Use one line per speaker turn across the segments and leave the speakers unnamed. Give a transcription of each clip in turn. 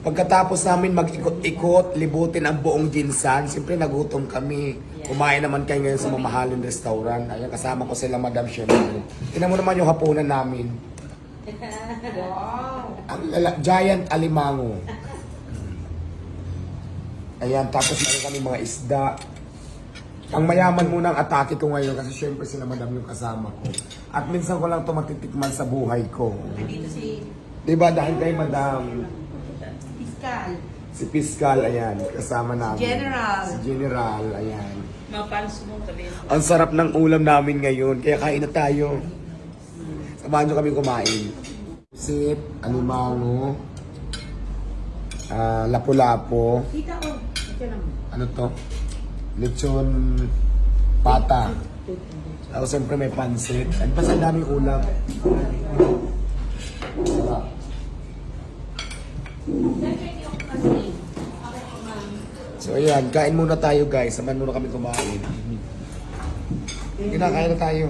Pagkatapos namin mag-ikot-ikot, libutin ang buong Jinsan, siyempre nagutom kami. Kumain naman kayo ngayon sa mamahaling restaurant. Ayan, kasama ko sila Madam Shirley. Tingnan mo naman yung hapunan namin. Ang lala- giant alimango. Ayan, tapos meron kami mga isda. Ang mayaman muna ang atake ko ngayon kasi syempre sila madam yung kasama ko. At minsan ko lang ito matitikman sa buhay ko.
Dito si
Diba dahil kay madam,
Fiscal.
si Piskal, ayan, kasama namin.
General.
Si General, ayan.
Mapans mo tabi.
Ang sarap ng ulam namin ngayon, kaya kain na tayo. Samahan nyo kami kumain. Sip, alimango, ah, lapu-lapo.
Ito lang.
ano to? Lechon pata. Tapos siyempre may pansit. At pa sa daming ulam. Sarap. So ayan, kain muna tayo guys. Samahan muna kami kumain. Kinakain na tayo.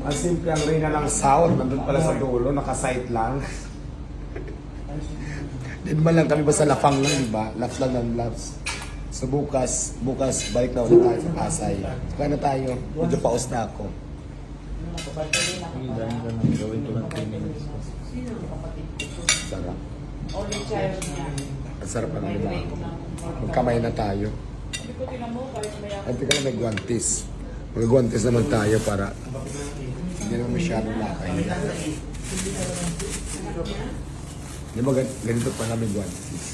Ang simple ang Reyna lang South. Nandun pala sa dulo, nakasight lang. Din ba lang kami ba sa Lafang lang, di ba? Laps lang ng laps. So bukas, bukas balik na ulit tayo sa Pasay. Kaya na tayo. Medyo paus na ako. Sarap.
Only child niya.
Ang sarap ng limango. Magkamay na tayo.
Sabi ko, tinan mo, kahit may
At teka lang, may guantes. May guantes naman tayo para hindi naman masyadong nakahiya. Di ba gan- ganito pa namin guantes?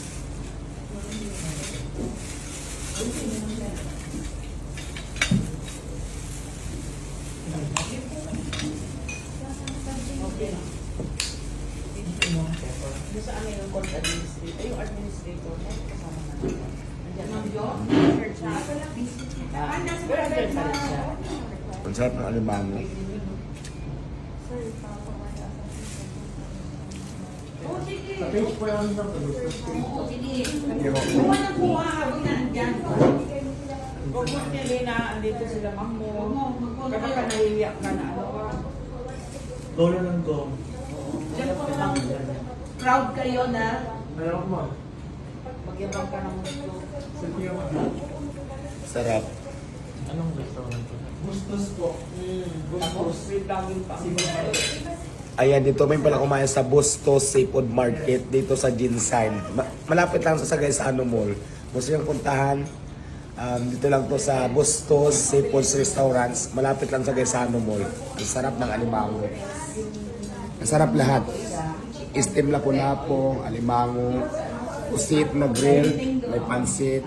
Sa amin yung court administrator, yung administrator mo, kasama natin. Nandiyan na yun. Ah, Pero andyan pa rin siya.
Ang sarap ng alimango.
Oh, sige.
Sa page po yan sa
Oo, sige. Kuha ng kuha habang nandyan.
Kung gusto niya Lina, andito sila ma'am mo. Kapag ka nahihiyak ka na ano.
Dolo ng go.
Diyan po lang. Proud kayo na
Meron ko ma'am.
Magyabang ka ng gusto.
Sa Pio
sarap.
Anong restaurant po? Gustos po.
Tapos, wait lang yung pa.
Ayan, dito may pala kumain sa Bustos Seafood Market dito sa Jinsan. Ma- malapit lang sa Sagaysano Mall. Gusto yung puntahan, um, dito lang to sa Bustos Seafood Restaurants. Malapit lang sa Sagaysano Mall. Ang sarap ng alimango. Ang sarap lahat. Steam lapu-lapo, alimango, pusit na grill, may pansit,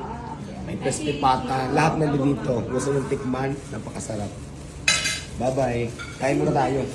may crispy pata. Lahat nandito dito. Gusto yung tikman, napakasarap. Bye-bye. Kain muna tayo.